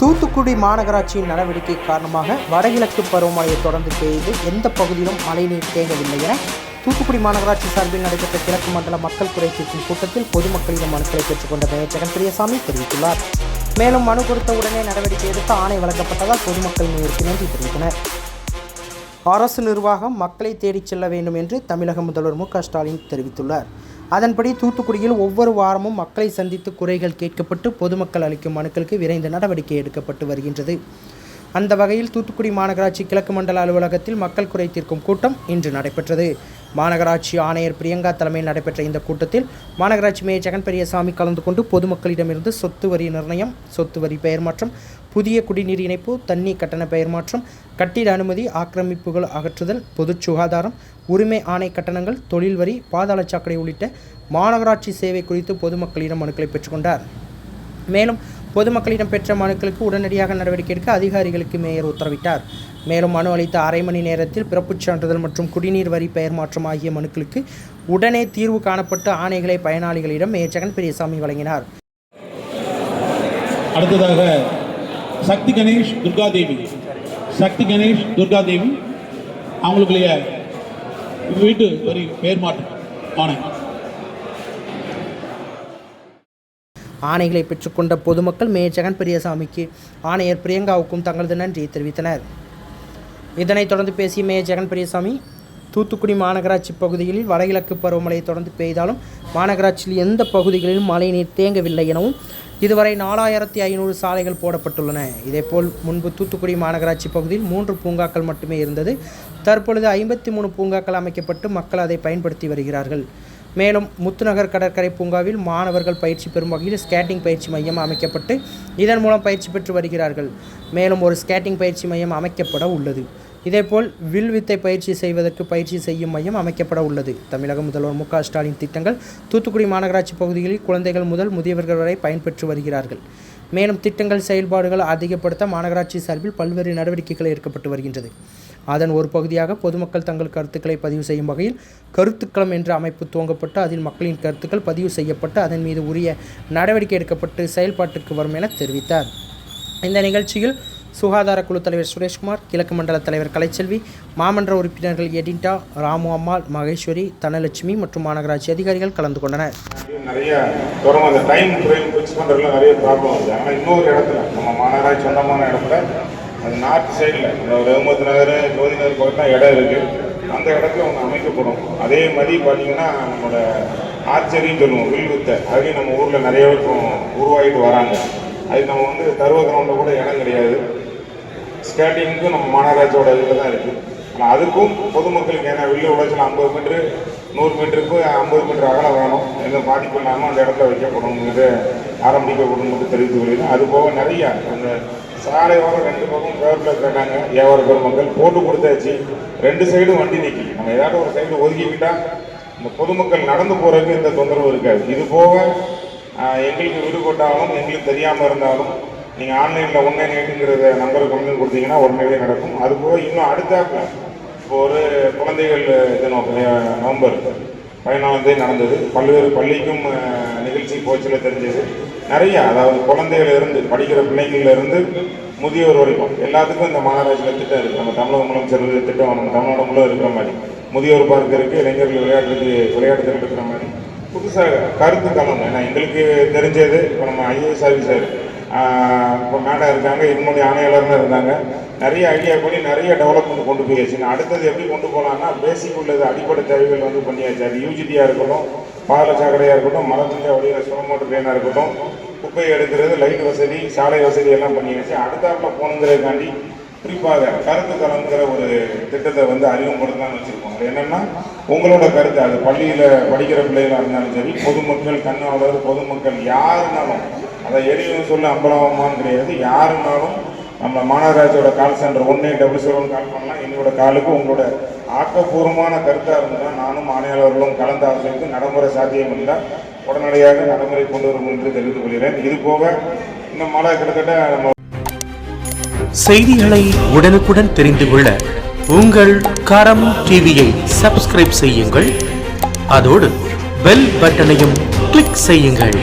தூத்துக்குடி மாநகராட்சியின் நடவடிக்கை காரணமாக வடகிழக்கு பருவமழையை தொடர்ந்து பெய்து எந்த பகுதியிலும் மழைநீர் தேங்கவில்லை என தூத்துக்குடி மாநகராட்சி சார்பில் நடைபெற்ற கிழக்கு மண்டல மக்கள் குறை தீர்க்கும் கூட்டத்தில் பொதுமக்களிடம் மனுக்களை பெற்றுக்கொண்ட மேயர் ஜெகன் பிரியசாமி தெரிவித்துள்ளார். மேலும் மனு கொடுத்த உடனே நடவடிக்கை எடுத்து ஆணை வழங்கப்பட்டதால் பொதுமக்கள் நேருக்கு நன்றி தெரிவித்தனர். அரசு நிர்வாகம் மக்களை தேடிச் செல்ல வேண்டும் என்று தமிழக முதல்வர் மு க ஸ்டாலின் தெரிவித்துள்ளார். அதன்படி தூத்துக்குடியில் ஒவ்வொரு வாரமும் மக்களை சந்தித்து குறைகள் கேட்கப்பட்டு பொதுமக்கள் அளிக்கும் மனுக்களுக்கு விரைந்து நடவடிக்கை எடுக்கப்பட்டு வருகின்றது. அந்த வகையில் தூத்துக்குடி மாநகராட்சி கிழக்கு மண்டல அலுவலகத்தில் மக்கள் குறை தீர்க்கும் கூட்டம் இன்று நடைபெற்றது. மாநகராட்சி ஆணையர் பிரியங்கா தலைமையில் நடைபெற்ற இந்த கூட்டத்தில் மாநகராட்சி மேயர் ஜெகன் பெரியசாமி கலந்து கொண்டு பொதுமக்களிடமிருந்து சொத்து வரி நிர்ணயம் சொத்து வரி பெயர் மாற்றம் புதிய குடிநீர் இணைப்பு தண்ணீர் கட்டண பெயர் மாற்றம் கட்டிட அனுமதி ஆக்கிரமிப்புகள் அகற்றுதல் பொது சுகாதாரம் உரிமை ஆணை கட்டணங்கள் தொழில் வரி பாதாள சாக்கடை உள்ளிட்ட மாநகராட்சி சேவை குறித்து பொதுமக்களிடம் மனுக்களை பெற்றுக்கொண்டார் மேலும் பொதுமக்களிடம் பெற்ற மனுக்களுக்கு உடனடியாக நடவடிக்கை எடுக்க அதிகாரிகளுக்கு மேயர் உத்தரவிட்டார். மேலும் மனு அளித்த அரை மணி நேரத்தில் பிறப்புச் சான்றிதழ் மற்றும் குடிநீர் வரி பெயர் மாற்றம் ஆகிய மனுக்களுக்கு உடனே தீர்வு காணப்பட்டு ஆணைகளை பயனாளிகளிடம் மேயர் ஜெகன் பெரியசாமி வழங்கினார். அடுத்ததாக சக்தி கணேஷ் துர்காதேவி. சக்தி கணேஷ் துர்காதேவி அவங்களுக்குரிய வீட்டு வரி பெயர் மாற்றம் ஆணை. ஆணைகளை பெற்றுக்கொண்ட பொதுமக்கள் மேயர் ஜெகன் பெரியசாமிக்கு ஆணையர் பிரியங்காவுக்கும் தங்களது நன்றியை தெரிவித்தனர். இதனைத் தொடர்ந்து பேசிய மேயர் ஜெகன் பெரியசாமி தூத்துக்குடி மாநகராட்சி பகுதிகளில் வடகிழக்கு பருவமழை தொடர்ந்து பெய்தாலும் மாநகராட்சியில் எந்த பகுதிகளிலும் மழைநீர் தேங்கவில்லை எனவும் இதுவரை நாலாயிரத்தி ஐநூறு சாலைகள் போடப்பட்டுள்ளன. இதேபோல் முன்பு தூத்துக்குடி மாநகராட்சி பகுதியில் மூன்று பூங்காக்கள் மட்டுமே இருந்தது. தற்பொழுது ஐம்பத்தி மூணு பூங்காக்கள் அமைக்கப்பட்டு மக்கள் அதை பயன்படுத்தி வருகிறார்கள். மேலும் முத்துநகர் கடற்கரை பூங்காவில் மாணவர்கள் பயிற்சி பெறும் வகையில் ஸ்கேட்டிங் பயிற்சி மையம் அமைக்கப்பட்டு இதன் மூலம் பயிற்சி பெற்று வருகிறார்கள். மேலும் ஒரு ஸ்கேட்டிங் பயிற்சி மையம் அமைக்கப்பட உள்ளது. இதேபோல் வில் வித்தை பயிற்சி செய்வதற்கு பயிற்சி செய்யும் மையம் அமைக்கப்பட உள்ளது. தமிழக முதல்வர் மு க ஸ்டாலின் திட்டங்கள் தூத்துக்குடி மாநகராட்சி பகுதிகளில் குழந்தைகள் முதல் முதியவர்கள் வரை பயன்பெற்று வருகிறார்கள். மேலும் திட்டங்கள் செயல்பாடுகள் அதிகப்படுத்த மாநகராட்சி சார்பில் பல்வேறு நடவடிக்கைகள் எடுக்கப்பட்டு வருகின்றது. அதன் ஒரு பகுதியாக பொதுமக்கள் தங்கள் கருத்துக்களை பதிவு செய்யும் வகையில் கருத்துக்களம் என்ற அமைப்பு துவங்கப்பட்டு அதில் மக்களின் கருத்துக்கள் பதிவு செய்யப்பட்டு அதன் மீது உரிய நடவடிக்கை எடுக்கப்பட்டு செயல்பாட்டுக்கு வரும் என தெரிவித்தார். இந்த நிகழ்ச்சியில் சுகாதார குழு தலைவர் சுரேஷ்குமார் கிழக்கு மண்டல தலைவர் கலைச்செல்வி மாமன்ற உறுப்பினர்கள் எடிண்டா ராமு அம்மாள் மகேஸ்வரி தனலட்சுமி மற்றும் மாநகராட்சி அதிகாரிகள் கலந்து கொண்டனர். நிறைய தூரம் அந்த டைம் ஃபிக்ஸ் பண்ணுறதுல நிறைய ப்ராப்ளம் வருது ஆனால் இன்னொரு இடத்துல நம்ம மாநகராட்சி சொந்தமான இடத்துல அது நார்த் சைடில் இந்த ரகுமத் நகர் ஜோதி நகர் போகிறதா இடம் இருக்குது அந்த இடத்துல ஒன்று அமைக்கப்படும். அதே மாதிரி பார்த்தீங்கன்னா நம்மளோட ஆர்ச்சரின்னு சொல்லுவோம் வில் வித்தை அதுலேயும் நம்ம ஊரில் நிறைய பேர் உருவாகிட்டு வராங்க. அது நம்ம வந்து தருவ கிரவுண்டில் கூட இடம் கிடையாது. ஸ்கேட்டிங்க்கும் நம்ம மாநகராட்சியோட இதில் தான் இருக்குது ஆனால் அதுக்கும் பொதுமக்களுக்கு ஏன்னா வெளியே உழைச்சல் ஐம்பது மீட்ரு நூறு மீட்டருக்கு ஐம்பது மீட்டர் அகலம் வேணும் எந்த பாதிப்பு இல்லாமல் அந்த இடத்துல வைக்கப்படும் இது ஆரம்பிக்கப்படும் என்று தெரிவித்து கொள்கிறேன். அது போக நிறைய அந்த சாலை ரெண்டு பக்கம் பேரில் கேட்டாங்க. வியாபார பெருமக்கள் போட்டு கொடுத்தாச்சு. ரெண்டு சைடும் வண்டி நிற்கி நம்ம ஏதாவது ஒரு சைடு ஒதுக்கிக்கிட்டால் இந்த பொதுமக்கள் நடந்து போகிறதுக்கு எந்த தொந்தரவும் இருக்காது. இது போக எங்களுக்கு எங்களுக்கு விடுபட்டாலும் எங்களுக்கு தெரியாமல் இருந்தாலும் நீங்கள் ஆன்லைனில் நைன் எயிட்டுங்கிறத நம்பருக்கு கொண்டு வந்து கொடுத்தீங்கன்னா உடனே நடக்கும். அது போக இன்னும் அடுத்தாப்புல இப்போ ஒரு குழந்தைகள் தினம் நவம்பர் பதினாலாம் தேதி நடந்தது. பல்வேறு பள்ளிக்கும் நிகழ்ச்சி போச்சில் தெரிஞ்சது. நிறைய அதாவது குழந்தைகள் இருந்து படிக்கிற பிள்ளைங்கள்ல இருந்து முதியோர் வரைக்கும் எல்லாத்துக்கும் இந்த மாநகராட்சியில் திட்டம் இருக்குது நம்ம தமிழகம் மூலம் சிறு திட்டம் நம்ம தமிழ்நாடு மூலம் இருக்கிற மாதிரி. முதியோர் பார்க் இருக்குது இளைஞர்கள் விளையாட்டுக்கு விளையாட்டு இருக்கிற மாதிரி. புதுசாக கருத்து கலந்து ஏன்னா எங்களுக்கு தெரிஞ்சது இப்போ நம்ம ஐஏஎஸ் ஆஃபீஸர் இப்போ மேடம் இருக்காங்க இருமொழி ஆணையாளர்னு இருந்தாங்க. நிறைய ஐடியா பண்ணி நிறைய டெவலப்மெண்ட் கொண்டு போயாச்சு அடுத்தது எப்படி கொண்டு போகலான்னா பேசிக் உள்ளது அடிப்படை தேவைகள் வந்து பண்ணியாச்சு. அது யூஜிடியாக இருக்கட்டும் பால சாக்கடையாக இருக்கட்டும் மரத்துலேயே வழியில் சுரமோட்டர் ட்ரெயினாக இருக்கட்டும் குப்பை எடுக்கிறது லைட் வசதி சாலை வசதி எல்லாம் பண்ணியாச்சு. அடுத்தாப்பில் போகணுங்கிறதுக்காண்டி குறிப்பாக கருத்து கலந்துங்கிற ஒரு திட்டத்தை வந்து அறிமுகப்படுத்தலாம்னு வச்சுருக்கோம் அது என்னென்னா உங்களோட கருத்து அது பள்ளியில் படிக்கிற பிள்ளைகளாக இருந்தாலும் சரி பொதுமக்கள் கண்ணாளர் பொதுமக்கள் யாருனாலும் அதை எரியும் சொல்ல அம்பலமான்னு கிடையாது யாருனாலும் நம்ம மாநகராட்சியோட call centre one eight double seven call பண்ணலாம். என்னோட காலுக்கு உங்களோட ஆக்கப்பூர்வமான கருத்தாக இருந்தால் நானும் ஆணையாளர்களும் கலந்து ஆலோசித்து நடைமுறை சாத்தியம் இருந்தால் உடனடியாக நடைமுறை கொண்டு வரும் என்று தெரிவித்துக் கொள்கிறேன். இது போக இந்த மழை கிட்டத்தட்ட நம்ம செய்திகளை உடனுக்குடன் தெரிந்து கொள்ள உங்கள் கரம் டிவியை சப்ஸ்கிரைப் செய்யுங்கள். அதோடு பெல் பட்டனையும் கிளிக் செய்யுங்கள்.